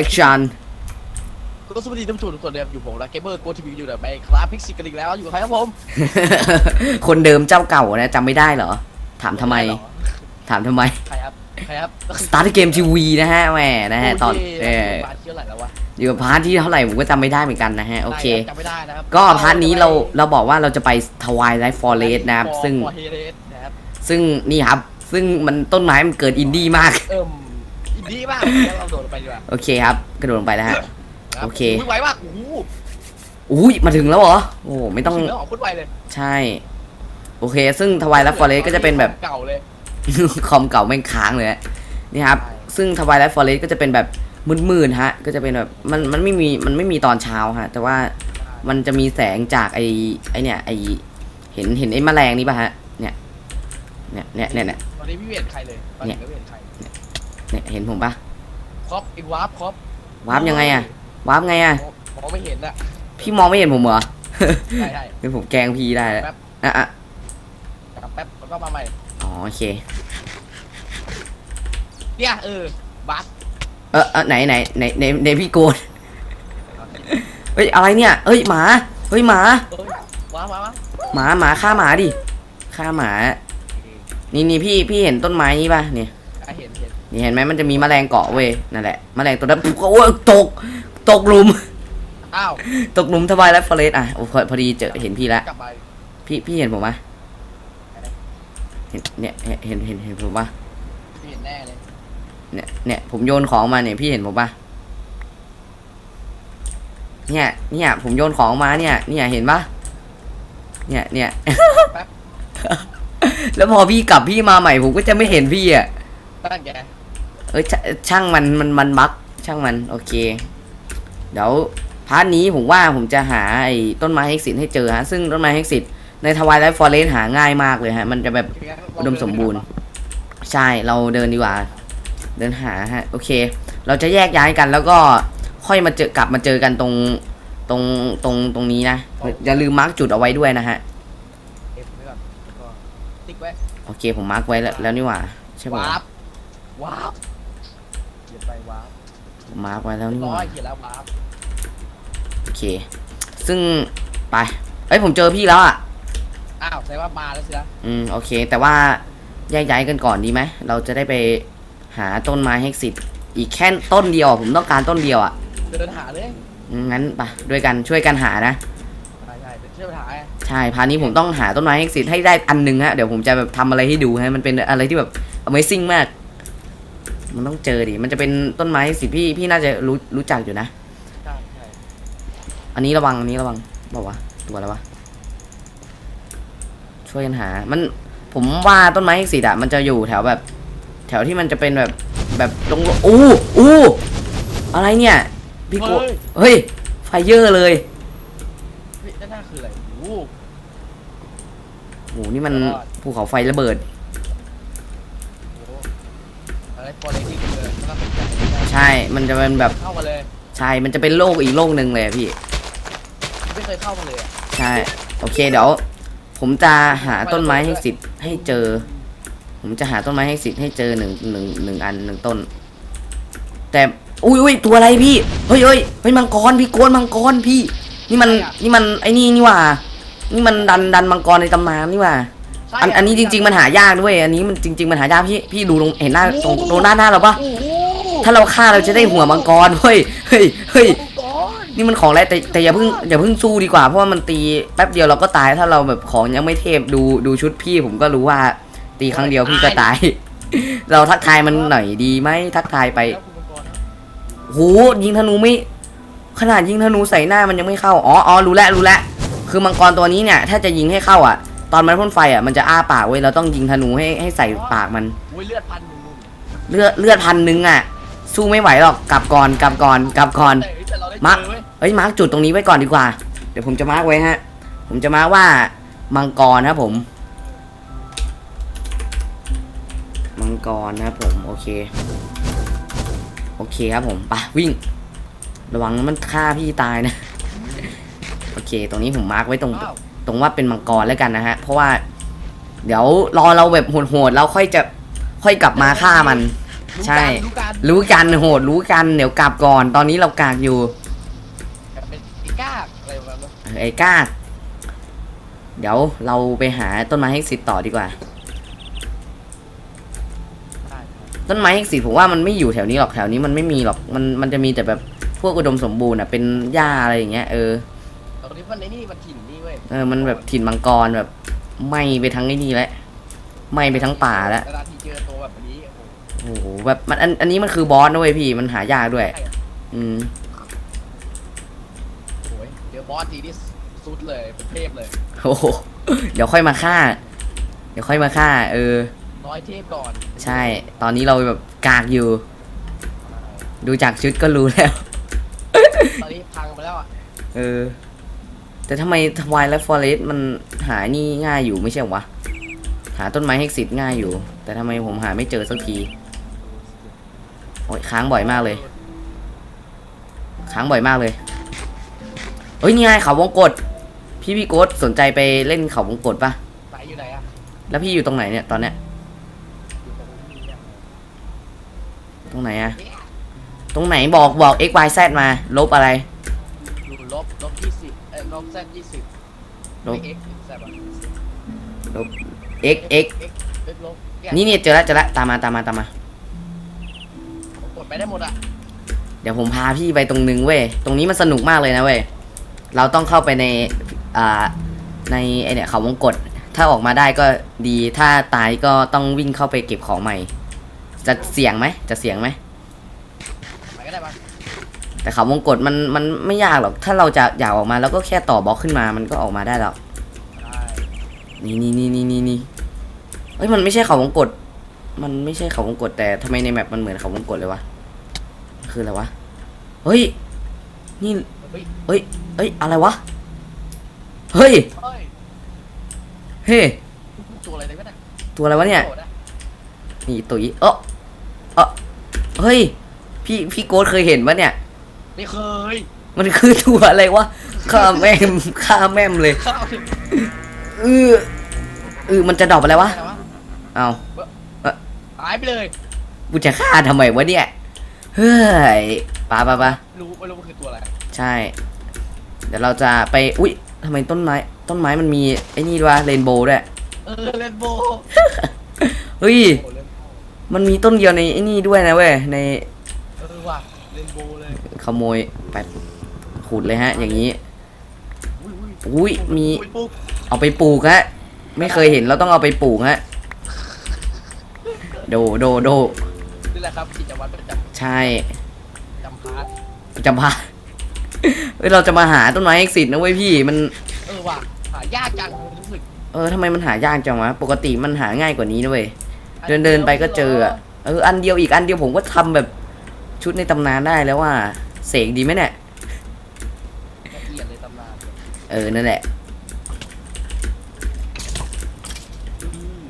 สี่แอคชั่นก็สวัสดีท่านผู้ชมทุกคนนะครับอยู่ผมและเกมเมอร์โกทีวีอยู่ในแบงค์ครับพิกซิกกันอีกแล้วอยู่กับใครครับผมคนเดิมเจ้าเก่านะจำไม่ได้เหรอ ถามทำไม ถามทำไม ใครครับใครครับสตาร์ทเกมทีวีนะฮะแหมนะฮะตอนเออมาเที่ยวไหนแล้ววะอยู่กับพาร์ทที่เท่าไหร่ผมก็จำไม่ได้เหมือนกันนะฮะโอเคจำไม่ได้นะครับก็พาร์ทนี้เราเราบอกว่าเราจะไปทวายไลฟ์ฟอเรสนะครับซึ่งฟอร์เรสนะครับซึ่งนี่ครับ ซึ่งมันต้นไม้มันเกิดอินดี้มากเอิ่มอิน ดี้มากแล้วเราโดดลงไปดีกว่าโอเคครับ กระโดดลงไปแล้วฮะ รับโอเค ยไวมากโอ้โหอุ้ยมาถึงแล้วเหรอ โอ้ไม่ต้องถึแล้วออกพุ่นไวเลยใช่ โอเค ซึ่งทวายไลฟ์ฟอเรสก็จะเป็นแบบ เก่าเลย คอมเก่าแม่งค้างเลยฮะนี่ครับ ใช่ ซึ่งทวายไลฟ์ฟอเรสก็จะเป็นแบบมืดๆฮะ ก็จะเป็นแบบมันมันไม่มีมันไม่มีตอนเช้าฮะ แต่ว่ามันจะมีแสงจากไอไอเนี่ยไอเห็นเห็นไอ้แมลงนี่ป่ะฮะ เนี่ย เนี่ยเนี่ยเนี่ยเนี่ย ตอนนี้ไม่เห็นใครเลยตอนนี้ไม่เห็นใคร เนี่ยเห็นผมปะครอปอีกวาร์ปครอปวาร์ปยังไงอะวาร์ปไงอะมองไม่เห็นอะพี่มองไม่เห็นผมเหรอใช่ใช่เป็นผมแกล้งพี่ได้แล้วอะอะกลับแป๊บแล้วก็มาใหม่อ๋อโอเคเนี่ยเออบัสเออเออไหนไหนไหนไหนไหนพี่โกนเฮ้ยอะไรเนี่ยเฮ้ยหมาเฮ้ยหมาเอ้ยว้าวว้าวว้าวหมาหมาฆ่าหมาดิฆ่าหมา นี่นี่พี่พี่เห็นต้นไม้นี่ป่ะเนี่ยอะเห็นเห็น นี่เห็นไหมมันจะมีแมลงเกาะเว้ยนั่นแหละแมลงตัวนั้นปุ๊บโอ้ยตกตกหลุม อ้าวตกหลุมทวายแล้วฟอเรสอะโอ้พอพอดีเจอเห็นพี่แล้วกลับไปพี่พี่เห็นผมปะเห็นเนี่ยเห็นเห็นเห็นเห็นผมปะไม่เห็นแน่เลยเนี่ยเนี่ยผมโยนของมาเนี่ยพี่เห็นผมปะเนี่ยเนี่ยผมโยนของมาเนี่ยเนี่ยเห็นปะเนี่ยเนี่ยแป๊บแล้วพอพี่กลับพี่มาใหม่ผมก็จะไม่เห็นพี่อะ ตั้งแก เอ้ยชช่างมันมันมันบั๊กช่างมันโอเค เดี๋ยวพาร์ทนี้ผมว่าผมจะหาไอ้ต้นไม้เฮกซิตให้เจอฮะซึ่งต้นไม้เฮกซิตในทวายไลฟ์ฟอเรสหาง่ายมากเลยฮะ มันจะแบบอุดมสมบูรณ์ ใช่เราเดินดีกว่า เดินหาฮะ โอเค เราจะแยกย้ายกันแล้วก็ค่อยมาเจอกลับมาเจอกันตรงตรงตรงตรงนี้นะอย่าลืมมาร์กจุดเอาไว้ด้วยนะฮะเก็บไว้ก่อนแล้วก็ติ๊กไว้โอเคผมมาร์กไว้แล้วแล้วนี่หว่า ใช่ปะวาร์ปวาร์ปเขียนไปวาร์ป ผ มมาร์กไว้แล้วนี่หร้อว่ายเขียนแล้ววาร์ปโอเค ซึ่งไปเอ้ยผมเจอพี่แล้วอะ อ้าวแสดงว่ามาแล้วสินะอืมโอเค แต่ว่าแยกย้ายกันก่อนดีไหมเราจะได้ไปหาต้นไม้เฮกซิตอีกแค่ต้นเดียวอะผมต้องการต้นเดียวอะเดินหาเลยอืมงั้นไปด้วยกันช่วยกันหานะใช่ใช่เดินหาไงใช่พาร์ทนี้ผมต้องหาต้นไม้เฮกซิตให้ได้อันหนึงฮะเดี๋ยวผมจะแบบทำอะไรให้ดูฮะมันเป็นอะไรที่แบบ Amazing มาก มันต้องเจอดิ มันจะเป็นต้นไม้เฮกซิตพี่ พี่น่าจะรู้รู้จักอยู่นะ ใช่ใช่อันนี้ระวัง อันนี้ระวัง บอกว่าตัวอะไรวะ ช่วยกันหา มัน ผมว่าต้นไม้เฮกซิตอะมันจะอยู่แถวแบบ แถวที่มันจะเป็นแบบ แบบตรงอู้อู้อะไรเนี่ย พี่โก เฮ้ยเฮ้ยไฟเยอร์เลย เฮ้ยด้านหน้าคืออะไรโอ้โห โห นี่มันยอดภูเขาไฟระเบิด ใช่ มันจะเป็นแบบเข้ามาเลยใช่ มันจะเป็นโลกอีกโลกหนึ่งเลยอะพี่ ไม่เคยเข้ามาเลยอะใช่ โอเคเดี๋ยว ผมจะหาต้นไม้ให้สิทธิ์ให้เจอ ผมจะหาต้นไม้ให้สิทธิ์ให้เจอหนึ่งหนึ่งหนึ่งอันหนึ่งต้น แต่อุ้ยอุ้ยตัวอะไรพี่เฮ้ยเฮ้ยเฮ้ยมังกรพี่โกนมังกรพี่ นี่มันนี่มันไอ้นี่นี่หว่า นี่มันดันดันมังกรในตำนานนี่หว่า ใช่อันอันนี้จริง ๆ มันหายากด้วย อันนี้มันจริง ๆ มันหายากพี่พี่ดูตรงเห็นหน้าตรงตรงด้านหน้าเราปะโอ้โห ถ้าเราฆ่าเราจะได้หัวมังกรเฮ้ยเฮ้ยเฮ้ยมังกรนี่มันของอะไรแต่แต่อย่าเพิ่งอย่าเพิ่งสู้ดีกว่าเพราะว่ามันตีแป๊บเดียวเราก็ตายถ้าเราแบบของยังไม่เทพดูดูชุดพี่ผมก็รู้ว่าตีครั้งเดียวพี่ก็ตาย เราทักทายมันหน่อยดีไหมทักทายไปแล้วคุณมังกรนะโหยิงธนูไม่ขนาดยิงธนูใส่หน้ามันยังไม่เข้าอ๋ออ๋อรู้แล้วรู้แล้วคือมังกรตัวนี้เนี่ย ถ้าจะยิงให้เข้าอะ ตอนมันพ่นไฟอะมันจะอ้าปากเว้ยเราต้องยิงธนูให้ให้ใส่ปากมันอุ้ยเลือดพันหนึ่งมุมเลือดเลือดพันหนึ่งอะ สู้ไม่ไหวหรอกกลับก่อนกลับก่อนกลับก่อน แต่เราได้มาเจอเว้ยเฮ้ยมาร์กจุดตรงนี้ไว้ก่อนดีกว่า เดี๋ยวผมจะมาร์กไว้ฮะ ผมจะมาร์กว่ามังกรนะครับผม มังกรนะครับผมโอเค โอเคครับผมไปวิ่ง ระวังมันฆ่าพี่ตายนะ โอเค ตรงนี้ผมมาร์กไว้ตรง อ้าวตรงว่าเป็นมังกรแล้วกันนะฮะ เพราะว่า เดี๋ยวรอเราแบบโหดๆแล้วค่อยจะค่อยกลับมาฆ่ามัน รู้ใช่ กันรู้กันรู้กันโหดรู้กันเดี๋ยวกลับก่อน ตอนนี้เรากากอยู่ เป็นไอ้กากอะไรประมาณนั้นเออไอ้กากเดี๋ยวเราไปหาต้นไม้เฮกซิตต่อดีกว่าได้ครับต้นไม้เฮกซิตผมว่ามันไม่อยู่แถวนี้หรอกแถวนี้มันไม่มีหรอกมันมันจะมีแต่แบบพวกอุดมสมบูรณ์อะเป็นหญ้าอะไรอย่างเงี้ยเออตอนนี้มันไอ้นี่มันถิ่นนี่เว้ยเออมันแบบถิ่นมังกรแบบไหม้ไปทั้งไอ้นี่แล้วไหม้ไปทั้งป่าแล้วนานๆทีเจอตัวแบบนี้ โอ้โหโอ้โหแบบมันอันอันนี้มันคือบอสนะเว้ยพี่มันหายากด้วยใช่อะอืมโอ้ยเดี๋ยวบอสทีนี่สุดเลยเป็นเทพเลย โอ้โหเดี๋ยวค่อยมาฆ่า เดี๋ยวค่อยมาฆ่า เออร้อยเทพก่อนใช่ ตอนนี้เราแบบกากอยู่ ดูจากชุดก็รู้แล้ว ตอนนี้พังไปแล้วอะเออ แต่ทำไมทวายและฟอเรสมันหานี่ง่ายอยู่ไม่ใช่เหรอวะ หาต้นไม้เฮกซิตง่ายอยู่ แต่ทำไมผมหาไม่เจอสักที โอ้ยค้างบ่อยมากเลย ค้างบ่อยมากเลยเฮ้ยนี่ไงเขาวงกดพี่พี่โกดสนใจไปเล่นเขาวงกดปะไหนอยู่ไหนอะแล้วพี่อยู่ตรงไหนเนี่ยตอนเนี้ยอยู่ตรงนี้เนี่ยตรงไหนอะตรงไหนบอกบอก x y z มา ลบอะไรอยู่ลบลบยี่สิบเอ้ยลบแซดยี่สิบลบไม่ x แซดอะ x x x x ลบเยนี่นี่เจอแล้วเจอแล้วตามมาตามมาตามมาผมกด ไปได้หมดอะเดี๋ยวผมพาพี่ไปตรงนึงเว้ย ตรงนี้มันสนุกมากเลยนะเว้ย เราต้องเข้าไปใน อ่า ในไอเนี่ยเขาวงกดถ้าออกมาได้ก็ดี ถ้าตายก็ต้องวิ่งเข้าไปเก็บของใหม่ จะเสี่ยงไหม จะเสี่ยงไหม ไปก็ได้ปะแต่เขาวงกดมันมันไม่ยากหรอก ถ้าเราจะอยากออกมาแล้วก็แค่ต่อบล็อกขึ้นมา มันก็ออกมาได้หรอกได้นี่นี่นี่นี่นี่นี่เอ้ยมันไม่ใช่เขาวงกดมันไม่ใช่เขาวงกดแต่ทำไมในแมปมันเหมือนเขาวงกดเลยวะ คืออะไรวะ เฮ้ย นี่ เฮ้ยเอ้ยเอ้ย อะไรวะ เฮ้ย เฮ้ยเฮ้ย ตัวอะไรเนี่ยตัวอะไรวะเนี่ย โดดอะนี่ตุ๋ยเออเออเฮ้ย พี่ พี่โกดเคยเห็นปะเนี่ย ไม่เคยมันคือตัวอะไรวะข้าแม่มข้าแม่มเลยเข้าถึงเออเออมันจะดรอกอะไรวะ อะไรวะเอาหายไปเลย กูจะฆ่าทำไมวะเนี่ย เฮ้ยปะปะปะรู้ไม่รู้มันคือตัวอะไรใช่ เดี๋ยวเราจะไป อุ๊ยทำไมต้นไม้ ต้นไม้มันมีไอ้นี่ด้วยเรนโบว์ด้วย เออเลนโบเฮ้ย โอ้เลนโบมันมีต้นเดียวในไอ้นี่ด้วยนะเว้ย ในเออว่ะเลนโบเลยขโมยไปขุดเลยฮะ อย่างนี้อุ้ยอุ้ยมี อุ้ยปุ๊บเอาไปปลูกฮะ ไม่เคยเห็นเราต้องเอาไปปลูกฮะ โด โด โด นี่แหละครับกิจวัตรประจ ใช่ำจำพาร์ทจะพาเฮ้ยเราจะมาหาต้นไม้เอ็กซิสนะเว้ยพี่มัน เออว่ะหายากจังรู้สึกเออทำไมมันหายากจังวะปกติมันหาง่ายกว่านี้นะเว้ยเดินเดินไปก็เจออะเอออันเดียวอีกอันเดียวผมก็ทำแบบชุดในตำนานได้แล้วว่าเสกดีไหมเนี่ยละเอียดเลยตำนานเออนั่นแหละ อืม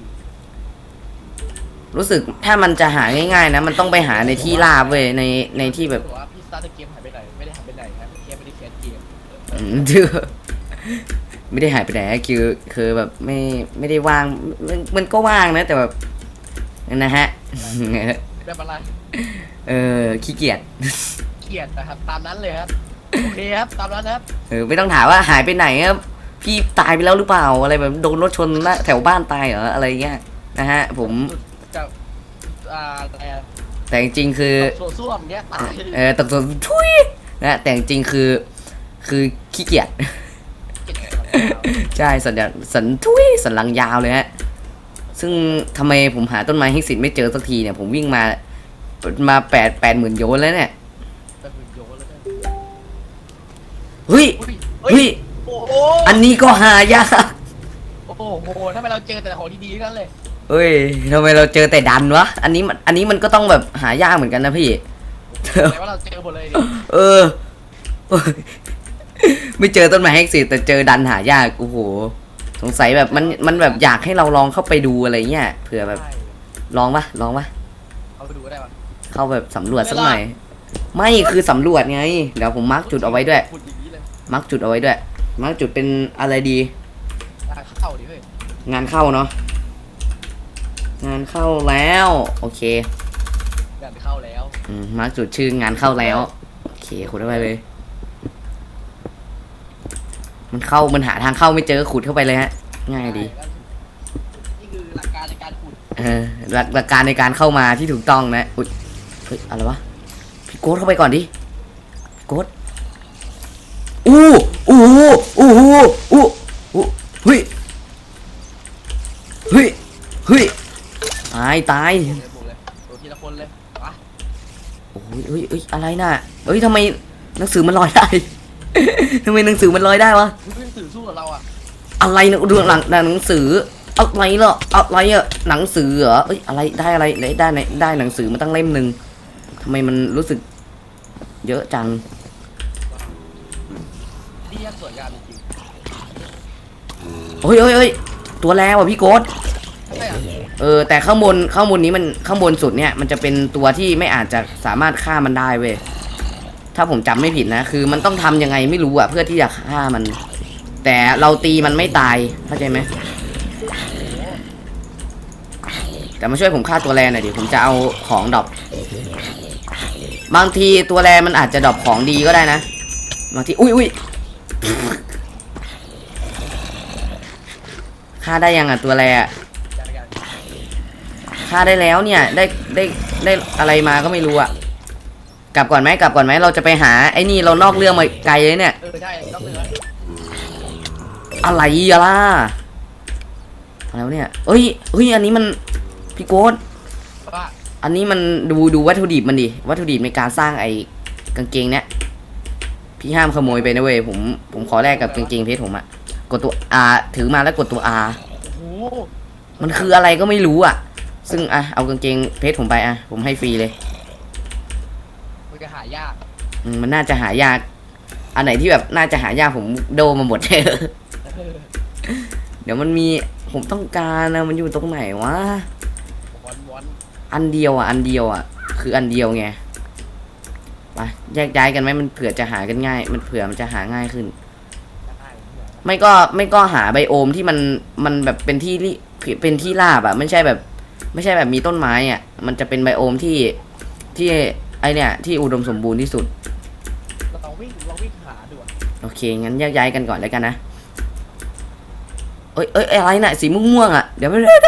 รู้สึกถ้ามันจะหาง่ายๆนะ มันต้องไปหาในที่ราบเว้ยในในที่แบบว่าพี่สตาร์ทเกมหายไปไหนไม่ได้หายไปไหนครับแค่ไม่ได้แคสเกมอืมดื้อไม่ได้หายไปไหนคือคือแบบไม่ไม่ได้ว่างมันมันก็ว่างนะ แต่แบบนะฮะแบบอะไรเออขี้เกียจเกียดนะครับตามนั้นเลยครับโอเคครับตามนั้นครับเออไม่ต้องถามว่าหายไปไหนครับพี่ตายไปแล้วหรือเปล่าอะไรแบบโดนรถชนน้าแถวบ้านตายเหรออะไรเงี้ยนะฮะ ผม จะอ่าอะไรอะแต่จริงๆคือ โซ่ส้วมเนี้ยตายเออตกตัวทุยนะแต่จริงๆคือ คือขี้เกียจเกลียดใช่สัญญาสันทุยสันหลังยาวเลยฮะ ซึ่งทำไมผมหาต้นไม้ให้สิทธิ์ไม่เจอสักทีเนี่ย ผมวิ่งมา มาแปดแปดหมื่นโยนแล้วเนี่ยแบบหุ่นโยนแล้วเนี่ยเฮ้ย อุ้ยเฮ้ยโอ้โหอันนี้ก็หายาก โอ้โหทำไมเราเจอแต่ของดีๆทั้งนั้นเลย เฮ้ยทำไมเราเจอแต่ดันวะ อันนี้มันอันนี้มันก็ต้องแบบหายากเหมือนกันนะพี่ แต่ว่าเราเจอหมดเลยดิเออ ไม่เจอต้นไม้แฮกซิแต่เจอดันหายากโอ้โหสงสัยแบบมันมันแบบอยากให้เราลองเข้าไปดูอะไรเงี้ยเผื่อแบบใช่ลองปะลองปะเอาไปดูก็ได้ปะเข้าแบบสำรวจสักหน่อย ไม่คือสำรวจไง เดี๋ยวผมมาร์กจุดเอาไว้ด้วย ขุดอย่างนี้เลยมาร์กจุดเอาไว้ด้วย มาร์กจุดเป็นอะไรดีทางเข้าดิเฮ้ยงานเข้าเนาะ งานเข้าแล้ว โอเคอืมมาร์กจุดชื่องานเข้าแล้ว โอเคขุดเข้าไปเลย มันเข้ามันหาทางเข้าไม่เจอขุดเข้าไปเลยฮะ ง่ายดี นี่คือหลักการในการขุดเออหลักหลักการในการเข้ามาที่ถูกต้องนะอุ้ยเฮ้ยอะไรวะพี่โก้เข้าไปก่อนดิพี่โก้อู้อู้อู้อู้อู้อู้เฮ้ยเฮ้ยเฮ้ย ตายตายเลยบุกเลยตัวทีละคนเลยไปโอ้ยเฮ้ยเฮ้ยอะไรน่ะเฮ้ยทำไมหนังสือมันลอยได้ ทำไมหนังสือมันลอยได้วะมึงเป็นสื่อสู้กับเราอะอะไรนะดูหลังหนังสืออะไรเหรออะไรอะหนังสือเหรอเอ้ยอะไรได้อะไรได้ได้ได้ได้หนังสือมาตั้งเล่มหนึ่งทำไมมันรู้สึก เยอะจังนี่ยังสวยงามจริงเฮ้ยเฮ้ยเฮ้ยตัวแรงว่ะพี่โกดๆใช่อะ เออแต่ข้างบนข้างบนนี้มันข้างบนสุดเนี่ยมันจะเป็นตัวที่ไม่อาจจะสามารถฆ่ามันได้เว้ยถ้าผมจำไม่ผิดนะ คือมันต้องทำยังไงไม่รู้อะเพื่อที่จะฆ่ามัน แต่เราตีมันไม่ตายเข้าใจไหมแต่มาช่วยผมฆ่าตัวแรหน่อยดิผมจะเอาของดรอปบางทีตัวแรมันอาจจะดรอปของดีก็ได้นะบางทีอุ้ยอุ้ยฆ่าได้ยังอะตัวแรอะจัดการ ฆ่าได้แล้วเนี่ยได้ได้ได้อะไรมาก็ไม่รู้อะกลับก่อนไหมกลับก่อนไหมเราจะไปหาไอ้นี่เรานอกเรื่องมาไกลเลยเนี่ยเออใช่ต้องเลืออะไรอะล่ะอะไรวะเนี่ยเอ้ยเฮ้ยอันนี้มันพี่โก้ดว่าอันนี้มันดูดูวัตถุดิบมันดิวัตถุดิบในการสร้างไอ้กางเกงเนี่ยพี่ห้ามขโมยไปนะเว้ยผมผมขอแลกกับกางเกงเพชรผมอะกดตัว R ถือมาแล้วกดตัว R โอ้โหมันคืออะไรก็ไม่รู้อะ ซึ่งอะเอากางเกงเพชรผมไปอะผมให้ฟรีเลยมันจะหายากอืมมันน่าจะหายาก อันไหนที่แบบน่าจะหายากผมโดมาหมดเดี๋ยวมันมีผมต้องการนะมันอยู่ตรงไหนวะวันวันอันเดียวอะ อันเดียวอะ คืออันเดียวไงไปแยกย้ายกันไหมมันเผื่อจะหากันง่าย มันเผื่อมันจะหาง่ายขึ้น ได้ไม่ก็ไม่ก็หาไบโอมที่มันมันแบบเป็นที่ริเป็นที่ราบอะไม่ใช่แบบ ไม่ใช่แบบมีต้นไม้อะมันจะเป็นไบโอมที่ที่ไอเนี่ยที่อุดมสมบูรณ์ที่สุดเราลองวิ่งลองวิ่งหาดูอะโอเคงั้นแยกย้ายกันก่อนแล้วกันนะเอ้ยเอ้ยอะไรน่ะสีม่วงๆอะเดี๋ยวเดี๋ยว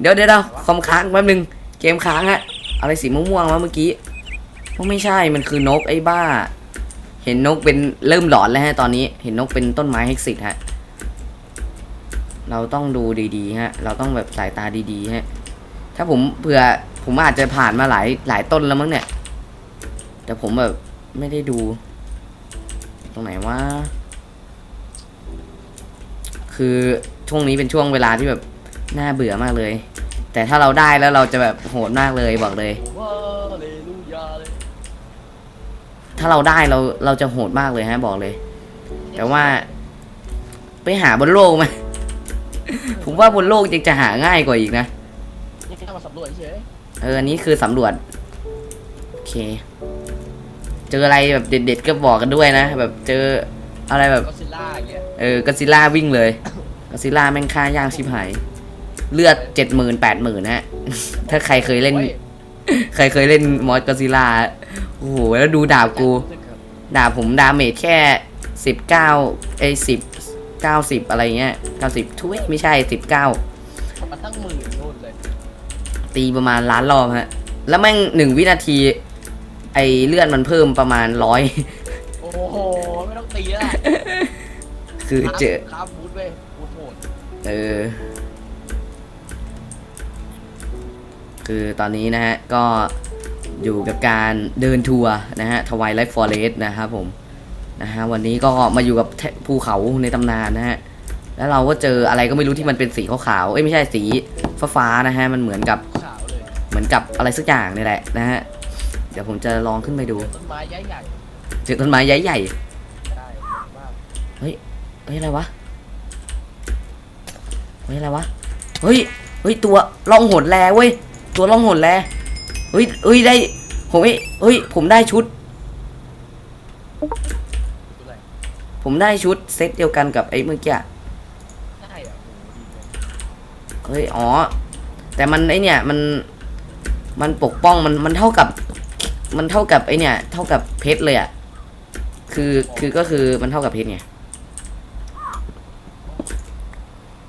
เดี๋ยวเดี๋ยวเดี๋ยวคอมค้างแป๊บนึงเกมค้างฮะอะไรสีม่วงๆวะเมื่อกี้พวกไม่ใช่มันคือนกไอ้บ้า เห็นนกเป็นเริ่มหลอนแล้วฮะตอนนี้เห็นนกเป็นต้นไม้เฮกซิตฮะเราต้องดูดีๆฮะ เราต้องแบบสายตาดีๆฮะ ถ้าผมเผื่อผมอาจจะผ่านมาหลายหลายต้นแล้วมั้งเนี่ย แต่ผมแบบไม่ได้ดู ตรงไหนว่า คือช่วงนี้เป็นช่วงเวลาที่แบบน่าเบื่อมากเลย แต่ถ้าเราได้แล้วเราจะแบบโหดมากเลยบอกเลย ถ้าเราได้เราเราจะโหดมากเลยฮะบอกเลย แต่ว่า ไปหาบนโลกไหมผมว่าบนโลกยังจะหาง่ายกว่าอีกนะำรวจเฉยเอออันนี้คือสำรวจโอเค เจออะไรแบบเด็ดๆก็บอกกันด้วยนะ แบบเจออะไรแบบ ก็ซิลล่าอย่างเงี้ยเออกอซิล่าวิ่งเลยกอซิล่าแม่งฆ่ายากชิบหาย เลือดเจ็ดหมื่นแปดหมื่นฮะ ถ้าใครเคยเล่นโอ้ยใครเคยเล่นมอสกอซิล่าโอ้โหแล้วดูดาบกู ดาบผมดาเมจแค่สิบเก้าไอสิบเก้าสิบอะไรเงี้ยเก้าสิบทุยไม่ใช่สิบเก้า ตีประมาณล้านรอบฮะ แล้วแม่งหนึ่งวินาที ไอเลือดมันเพิ่มประมาณร้อย โอ้โห ไม่ต้องตีแล้วคือเจอ ครับบูทเว้ยบูทโหดเออ คือตอนนี้นะฮะ ก็อยู่กับการเดินทัวร์นะฮะทวายไลฟ์ฟอเรสนะครับผม นะฮะ วันนี้ก็มาอยู่กับแทภูเขาในตำนานนะฮะ แล้วเราก็เจออะไรก็ไม่รู้ที่มันเป็นสีขาวๆ เอ้ยไม่ใช่สีฟ้าๆนะฮะ มันเหมือนกับขาว เลยเหมือนกับอะไรสักอย่างนี่แหละนะฮะ เดี๋ยวผมจะลองขึ้นไปดูต้นไม้ใหญ่ใหญ่เจอต้นไม้ใหญ่ๆได้มากๆเฮ้ยเฮ้ยอะไรวะ เฮ้ยอะไรวะ เฮ้ย เฮ้ยตัวล่องหนแลเว้ย ตัวล่องหนแลเฮ้ยเฮ้ยได้ ผมเอ้ยเฮ้ย ผมได้ชุดดูอะไรผมได้ชุดเซตเดียวกันกับไอ้เมื่อกี้อะได้อะโหดีเลยเฮ้ย อ๋อ แต่มันไอเนี่ย มัน มันปกป้องมันมันเท่ากับ มันเท่ากับไอเนี่ย เท่ากับเพชรเลยอะคือคือก็คือมันเท่ากับเพชรไง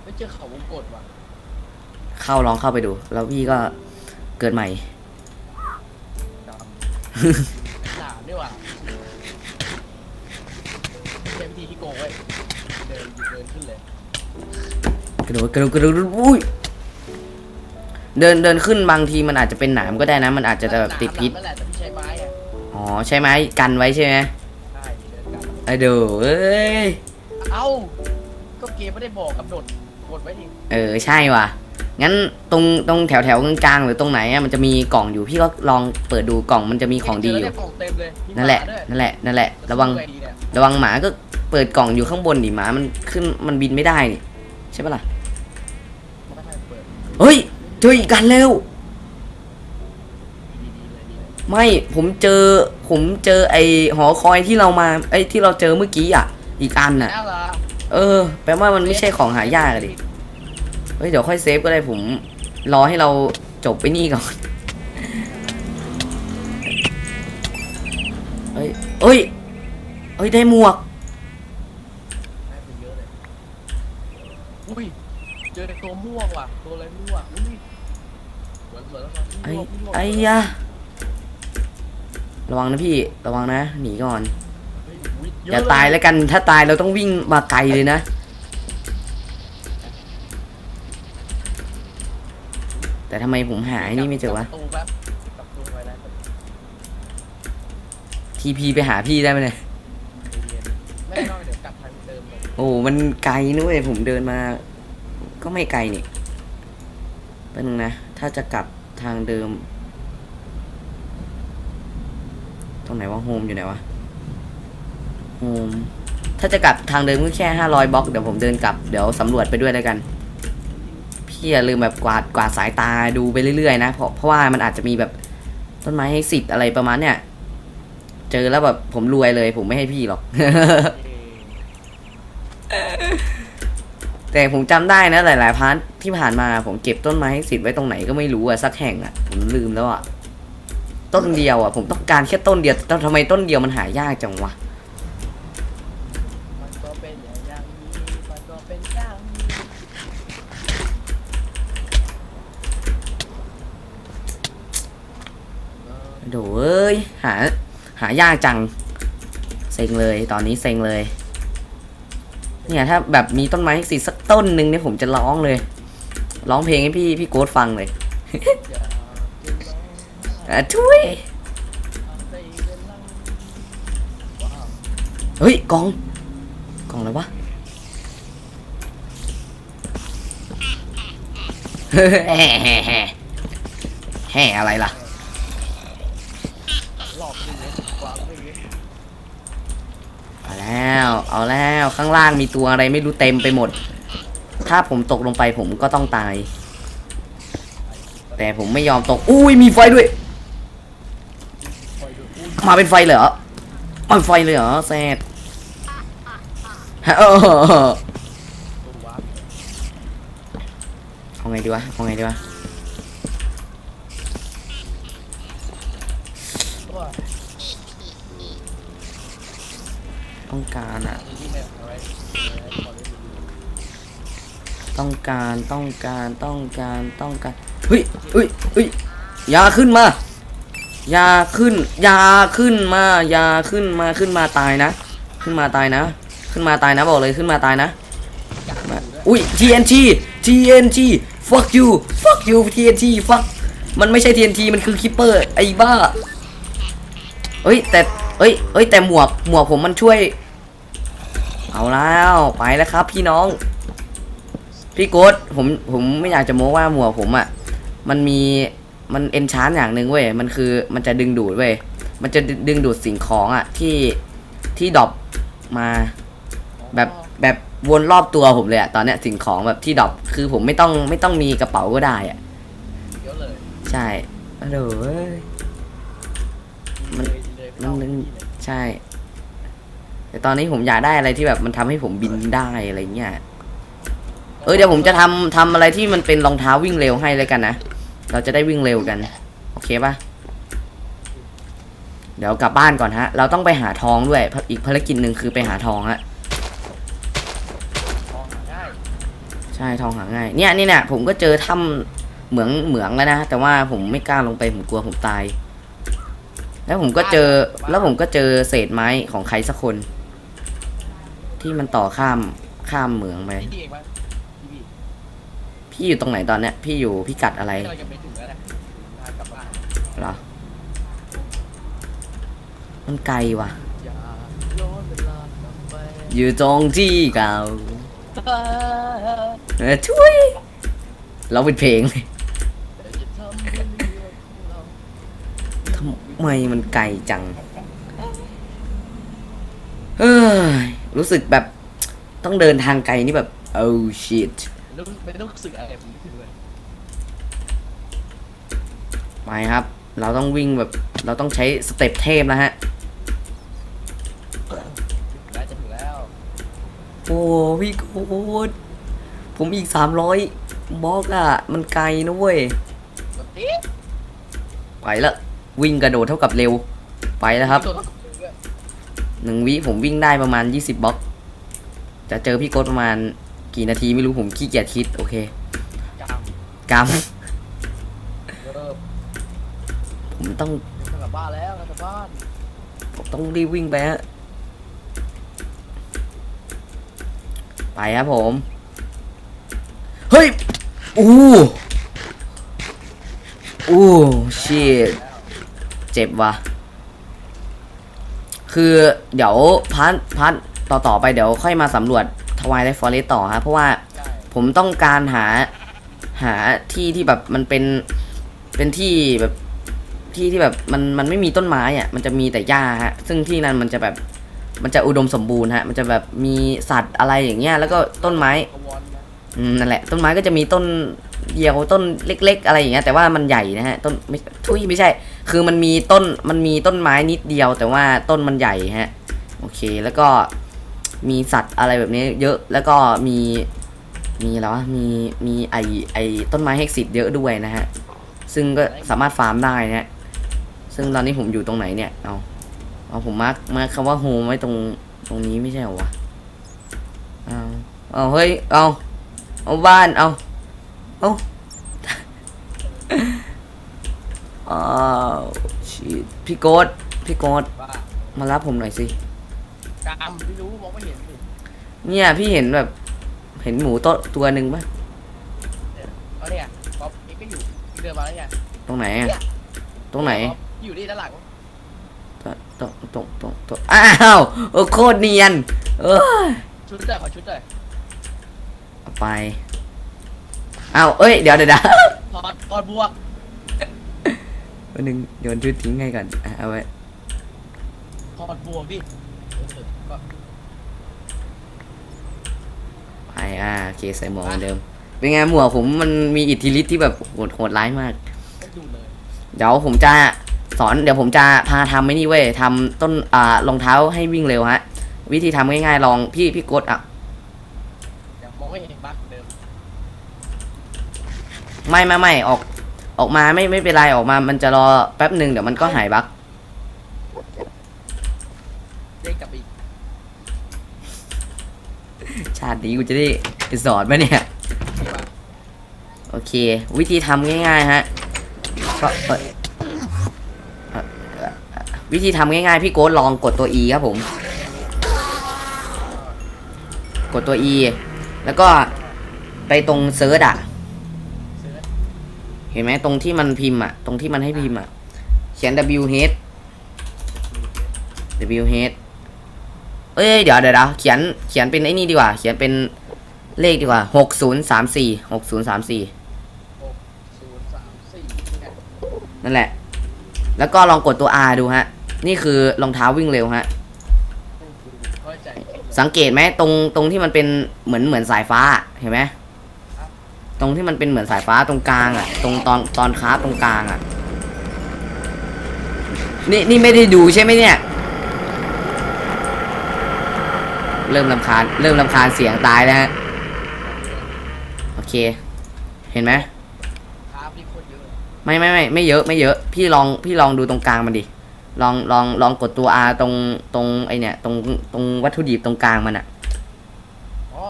ไม่เจอเขาวงกดว่ะเข้าลองเข้าไปดู แล้วพี่ก็เกิดใหม่ดำหนาด้วยว่ะใช้วิธีที่โกงเว้ยเดินเดินขึ้นเลยกระโดดกระโดดกระโดดอุ้ย เดินเดินขึ้นบางทีมันอาจจะเป็นหนามก็ได้นะ มันอาจจะแบบติดพิษ นั่นแหละแต่พี่ใช้ไม้อะอ๋อใช่ไหมกันไว้ใช่ไหมใช่เดินกันไอเดูเอ้ย เอ้า ก็เกมไม่ได้บอกกำหนดกดไว้เองเออใช่ว่ะ งั้นตรงตรงแถวแถวกลางๆหรือตรงไหนอะมันจะมีกล่องอยู่พี่ก็ลองเปิดดูกล่องมันจะมีของดีอยู่ เจแล้วเกล่องเต็มเลยมีนั่นแหละหมาด้วยนั่นแหละ นั่นแหละ ระวัง ไดีเนี่ยระวังหมาก็เปิดกล่องอยู่ข้างบนดิหมามันขึ้นมันบินไม่ได้นี่ใช่ปะล่ะไม่ไม่เปิดเฮ้ย เจออีกกันแล้วดีๆเลยดีเลยไม่ผมเจอ ผมเจอไอหอคอยที่เรามาไอที่เราเจอเมื่อกี้อะ อีกอันน่ะ แล้วเหรอเออ แปลว่ามันไม่ใช่ของหายากอะดิเฮ้ยเดี๋ยวค่อยเซฟก็ได้ผม รอให้เราจบไปนี่ก่อน เฮ้ยเฮ้ยเฮ้ยได้หมวก ได้ไปเยอะเลยอุ้ย เจอตัวม่วงว่ะ ตัวอะไรม่วงอุ้ยสวยสวยแล้วครับไอ้ม่วงม่วงไอ้ยะระวังนะพี่ระวังนะ หนีก่อน เฮ้ยอุ๊เอย่าตายแล้วกันถ้าตายเราต้องวิ่งมาไกลเลยนะ แต่ทำไมผมหาไอ้นี่ไม่เจอวะกลับตู้แป๊บกลับตู้ไว้แล้วทีพีไปหาพี่ได้ไหมเนี่ยไม่ต้องเดี๋ยวกลับทางเดิมเลยโอ้มันไกลนุ้ยผมเดินมา ก็ไม่ไกลนี่แป๊บนึงนะ ถ้าจะกลับทางเดิม ตรงไหนวะโฮมอยู่ไหนวะโฮมถ้าจะกลับทางเดิมก็แค่ห้าร้อยบล็อกเดี๋ยวผมเดินกลับเดี๋ยวสำรวจไปด้วยแล้วกัน พี่อย่าลืมแบบกวาดกวาดสายตาดูไปเรื่อยๆนะเพราะเพราะว่ามันอาจจะมีแบบต้นไม้ให้สิทธิ์อะไรประมาณเนี้ยเจอแล้วแบบผมรวยเลย ผมไม่ให้พี่หรอก แต่ผมจำได้นะหลาย ๆ พาร์ทที่ผ่านมาผมเก็บต้นไม้ให้สิทธิ์ไว้ตรงไหนก็ไม่รู้อะสักแห่งอะผมลืมแล้วอะต้นเดียวอะผมต้องการแค่ต้นเดียวแต่ทำไมต้นเดียวมันหายากจังวะมันก็เป็นอย่างนี้มันก็เป็นอย่างนี้โดเอ้ยหาหายากจัง เซ็งเลยตอนนี้เซ็งเลย เนี่ยถ้าแบบมีต้นไม้สิทธิ์สักต้นหนึ่งเนี่ยผมจะร้องเลย ร้องเพลงให้พี่พี่โกดฟังเลยอะช่วยเฮ้ยกองกองอะไรวะแห่แห่แห่อะไรล่ะหลอกนี่เนี่ยวางนี่ เอาแล้ว เอาแล้วข้างล่างมีตัวอะไรไม่รู้เต็มไปหมด ถ้าผมตกลงไปผมก็ต้องตาย แต่ผมไม่ยอมตก อุ้ยมีไฟด้วย มาเป็นไฟเหรอมาเป็นไฟเลยเหรอแซดฮะเอเอาไงดีวะเอาไงดีวะ ต้องการอะต้องการต้องการต้องการต้องการเฮ้ยเฮ้ยเฮ้ยอย่าขึ้นมาอย่าขึ้นอย่าขึ้นมาอย่าขึ้นมาขึ้นมาตายนะ ขึ้นมาตายนะ ขึ้นมาตายนะบอกเลยขึ้นมาตายนะอุ้ย TNT TNT fuck you fuck you TNT fuck มันไม่ใช่ TNT มันคือคิปเปอร์ไอ้บ้าเอ้ยแต่เอ้ยเอ้ยแต่หมวกหมวกผมมันช่วย เอาแล้วไปแล้วครับ พี่น้อง พี่โกดผมผมไม่อยากจะโม้ว่าหมวกผมอะ่ะมันมีมันเอนชานอย่างหนึ่งเว้ยมันคือมันจะดึงดูดเว้ยมันจะดึงดูดสิ่งของอะ่ะที่ที่ดรอปมาแบบแบบวนรอบตัวผมเลยอะตอนเนี้ยสิ่งของแบบที่ดรอปคือผมไม่ต้องไม่ต้องมีกระเป๋าก็ได้อะเยอะเลยใช่ฮัลโหลเอ้ยมันเลยเลยมันมันเลยใช่ แต่ตอนนี้ผมอยากได้อะไรที่แบบมันทำให้ผมบินได้อะไรเงี้ย เออเดี๋ยวผมจะทำทำอะไรที่มันเป็นรองเท้าวิ่งเร็วให้เลยกันนะ เราจะได้วิ่งเร็วกัน โอเคปะดี๋ยวกลับบ้านก่อนฮะ เราต้องไปหาทองด้วย อีกภารกิจหนึ่งคือไปหาทองฮะมองหาง่ายใช่ทองหาง่าย เนี่ยนี่เนี่ยผมก็เจอถ้ำเหมืองเหมืองแล้วนะ แต่ว่าผมไม่กล้าลงไปผมกลัวผมตาย แล้วผมก็เจอแล้วผมก็เจอเศษไม้ของใครสักคน ที่มันต่อข้ามข้ามเหมืองไป พี่ดีเองปะพี่ดีพี่อยู่ตรงไหนตอนเนี้ย พี่อยู่พิกัดอะไรกำลังจะไปถึงแล้วนะทางกลับบ้านเหรอ มันไกลว่ะ อย่าย้อนเวลากลับไปอยู่ตรงที่เก่าเออช่วย เราเป็นเพลงเลยแต่จะทำให้เรื่องของเราทำไมมันไกลจัง เฮ้ย รู้สึกแบบต้องเดินทางไกลนี่แบบ oh shit ไม่ต้องไม่ต้องสื่ออะไรผมถึงเลยไปครับ เราต้องวิ่งแบบ เราต้องใช้สเต็ปเทพนะฮะแล้วจะถึงแล้วโอ้พี่โคตรผมอีกสามร้อยบล็อกอะมันไกลนะเว้ยกดติ๊กไปละ วิ่งกระโดดเท่ากับเร็ว ไปแล้วครับตัวต้องถึงด้วย หนึ่งวิผมวิ่งได้ประมาณ 20บล็อก จะเจอพี่โกดประมาณกี่นาทีไม่รู้ผมขี้เกียจคิด โอเคกามกรรมเริ่มผมต้องจะกลับบ้านแล้วกลับบ้านผมต้องรีบวิ่งไปฮะไปครับผม เฮ้ย อู้ อู้ชิตเจ็บว่ะ คือเดี๋ยวพาร์ทพาร์ทต่อต่อไปเดี๋ยวค่อยมาสำรวจทวายไลฟ์ฟอเรสต่อฮะเพราะว่าผมต้องการหาหาที่ที่แบบมันเป็นเป็นที่แบบที่ที่แบบมันมันไม่มีต้นไม้อะ่ะมันจะมีแต่หญ้าฮะซึ่งที่นั้นมันจะแบบมันจะอุดมสมบูรณ์ฮะ มันจะแบบมีสัตว์อะไรอย่างเงี้ย แล้วก็ต้นไม้อนั่นแหละ ต้นไม้ก็จะมีต้นเดียวต้นเล็ก ๆ อะไรอย่างเงี้ยแต่ว่ามันใหญ่นะฮะต้นไม่ทุยไม่ใช่ คือมันมีต้นมันมีต้นไม้นิดเดียว แต่ว่าต้นมันใหญ่ฮะ โอเคแล้วก็มีสัตว์อะไรแบบนี้เยอะแล้วก็มีมีแล้วมีมีไอไอต้นไม้เฮกซิตเยอะด้วยนะฮะ ซึ่งก็สามารถฟาร์มได้นะฮะซึ่งตอนนี้ผมอยู่ตรงไหนเนี่ย เอาเอาผมมาร์กมาร์คคำว่าโฮมไว้ตรงตรงนี้ไม่ใช่เหรอวะเอาเอาเฮ้ยเอาเอาบ้านเอาเอา อ้าวชิตพี่โกดพี่โกดบ้ามารับผมหน่อยสิ กามไม่รู้มองไม่เห็นสิเนี่ยพี่เห็นแบบ เห็นหมูโตะตัวหนึ่งปะเอาเนี่ยป๊อปเองก็อยู่เดินมาแล้วไงตรงไหนอะตรงไหนป๊อปอยู่นี่ด้านหลังตรงตรงตรงตรงอ้าวโอ้โคตรเนียน เออชุดเลยขอชุดเลยเอาไปอ้าวเอ้ยเดี๋ยวเดี๋ยวเดี๋ยวถอดถอดบวก วันหนึ่งโยนชุดทิ้งให้ก่อนอะเอาไว้ถอดบวกดิเออก็ไปอ่าโอเคใส่หมวกเหมือนเดิม เป็นไงหมวกผมมันมีอิทธิฤทธิ์ที่แบบโหดโหดร้ายมากไม่ดูเลยเดี๋ยวผมจะสอนเดี๋ยวผมจะพาทำไม่นี่เว้ยทำต้นอ่ารองเท้าให้วิ่งเร็วฮะ วิธีทำง่ายๆลองพี่พี่กดอะยังมองไม่เห็นบั๊กเหมือนเดิม ไม่ไม่ไม่ออก ออกมาไม่ไม่เป็นไรออกมา มันจะรอแป๊บหนึ่งเดี๋ยวมันก็หายบั๊กเด้งกลับไปอีกชาตินี้กูจะได้สอนไหมเนี่ยมีบั๊กโอเค วิธีทำง่ายๆฮะก็เอ่อเอ่อเอ่อเอ่อวิธีทำง่ายๆ พี่โก้ลองกดตัว E ครับผม กดตัว E แล้วก็ไปตรงเซิร์ชอะเสื้อ เห็นไหมตรงที่มันพิมพ์อะตรงที่มันให้พิมพ์อะเขียน W H W H เอ้ยเดี๋ยวเดี๋ยวเดี๋ยวเขียนเขียนเป็นไอ้นี่ดีกว่า เขียนเป็นเลขดีกว่าหกศูนย์สามสี่หกศูนย์สามสี่หกศูนย์สามสี่ไงนั่นแหละ แล้วก็ลองกดตัว R ดูฮะ นี่คือรองเท้าวิ่งเร็วฮะเข้าใจสังเกตไหมตรงตรงที่มันเป็นเหมือนเหมือนสายฟ้าอะเห็นไหม ตรงที่มันเป็นเหมือนสายฟ้าตรงกลางอะตรงตอนตอนคราฟตรงกลางอะนี่นี่ไม่ได้ดูใช่ไหมเนี่ย เริ่มลำคาญเริ่มลำคาญเสียงตายแล้วฮะโอเค เห็นไหมคราฟนี่โคตรเยอะไม่ไม่ไม่ไม่เยอะไม่เยอะ พี่ลองพี่ลองดูตรงกลางมันดิลองลองลองกดตัว R ตรงตรงไอเนี่ยตรงตรงวัตถุดิบตรงกลางมันอะอ๋อ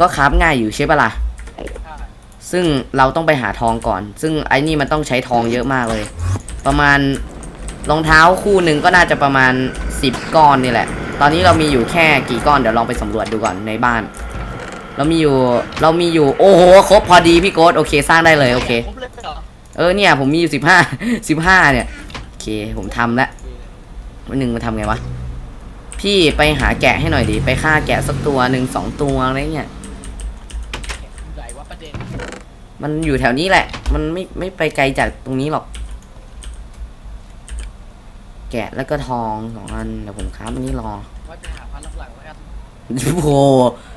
ก็คราฟง่ายอยู่ใช่ปะล่ะใช่ ซึ่งเราต้องไปหาทองก่อน ซึ่งไอ้นี่มันต้องใช้ทองเยอะมากเลย ประมาณรองเท้าคู่หนึ่งก็น่าจะประมาณ 10 ก้อนนี่แหละ ตอนนี้เรามีอยู่แค่กี่ก้อนเดี๋ยวลองไปสำรวจดูก่อนในบ้าน เรามีอยู่เรามีอยู่โอ้โหครบพอดีพี่โก๊ตโอเค สร้างได้เลยโอเค ผมเลยเหรอเออเนี่ยผมมีอยู่สิบห้าสิบห้าเนี่ยโอเคผมทำแล้ววันหนึ่งมาทำไงวะพี่ไปหาแกะให้หน่อยดิไปฆ่าแกะสักตัวหนึ่งสองตัวอะไรเงี้ย มันอยู่แถวนี้แหละ มันไม่ไม่ไปไกลจากตรงนี้หรอก แกะแล้วก็ทองสองอันเดี๋ยวผมค้ามันนี้รอว่าจะหาพันหลังๆแล้วกันโอ้โห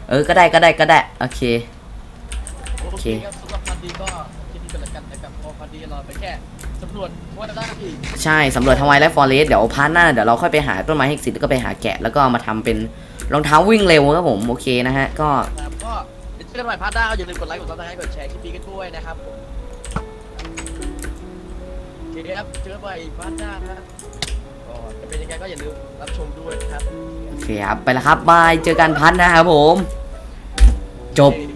เออก็ได้ก็ได้ก็ได้ โอเค โอโอเคเคครับสำหรับพันดีก็คิดดีกันละกันนะครับพอพันดีเราไปแค่สำรวจว่าได้อีกใช่สำรวจทวายและฟอเรสเดี๋ยวพาร์ทหน้าเดี๋ยวเราค่อยไปหาต้นไม้เฮกซิตแล้วก็ไปหาแกะแล้วก็เอามาทำเป็นรองเท้าวิ่งเร็วครับผมโอเคนะฮะก็นะครับก็เดี๋ยวเจอ กันใหม่พาร์ทหน้าก็อย่าลืมกดไลค์กดซับสไครต์กดแชร์คลิปนี้กันด้วยนะครับผมโอเคครับเจอกันใหม่พาร์ทหน้านะก็จะเป็นยังไงก็อย่าลืมรับชมด้วยนะครับโอเคครับ ไปแล้วครับบาย เจอกันพัดนะครับผม จบ โอเค